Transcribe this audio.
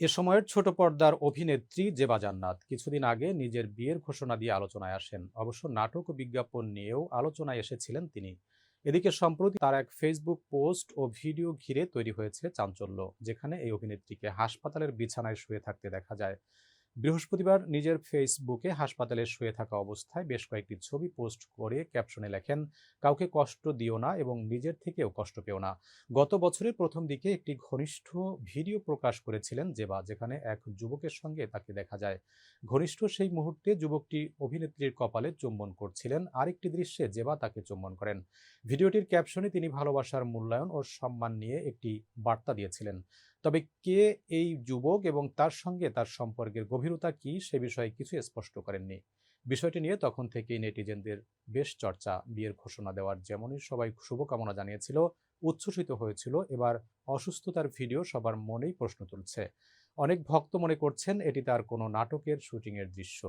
এ সময়ের ছোট পর্দার অভিনেত্রী জেবা জান্নাত কিছুদিন আগে নিজের বিয়ের ঘোষণা দিয়ে আলোচনায় আসেন। অবশ্য নাটক ও বিজ্ঞাপন নিয়েও আলোচনায় এসেছিলেন তিনি। এদিকে সম্প্রতি তার এক ফেসবুক পোস্ট ও ভিডিও ঘিরে তৈরি হয়েছে চাঞ্চল্য, যেখানে এই অভিনেত্রীকে হাসপাতালের বিছানায় শুয়ে থাকতে দেখা যায়। বৃহস্পতিবার নিজের ফেসবুকে হাসপাতালে শুয়ে থাকা অবস্থায় বেশ কয়েকটি ছবি পোস্ট করে ক্যাপশনে লেখেন, কাউকে কষ্ট দিও না এবং নিজের থেকেও কষ্ট পেও না। গত বছরের প্রথম দিকে একটি ঘনিষ্ঠ ভিডিও প্রকাশ করেছিলেন জেবা, যেখানে এক যুবকের সঙ্গে তাকে দেখা যায়। ঘনিষ্ঠ সেই মুহূর্তে যুবকটি অভিনেত্রীর কপালে চুম্বন করছিলেন। আরেকটি দৃশ্যে জেবা তাকে চুম্বন করেন। ভিডিওটির ক্যাপশনে তিনি ভালোবাসার মূল্যায়ন ও সম্মান নিয়ে একটি বার্তা দিয়েছিলেন। তবে কে এই যুবক এবং তার সঙ্গে তার সম্পর্কের গভীরতা কি সে বিষয়ে কিছু স্পষ্ট করেননি। বিষয়টি নিয়ে তখন থেকেই নেটিজেনদের বেশ চর্চা। বিয়ের ঘোষণা দেওয়ার যেমনই সবাই শুভকামনা জানিয়েছিল, উচ্ছ্বসিত হয়েছিল। এবার অসুস্থতার ভিডিও সবার মনেই প্রশ্ন তুলছে। অনেক ভক্ত মনে করছেন এটি তার কোনো নাটকের শুটিংয়ের দৃশ্য।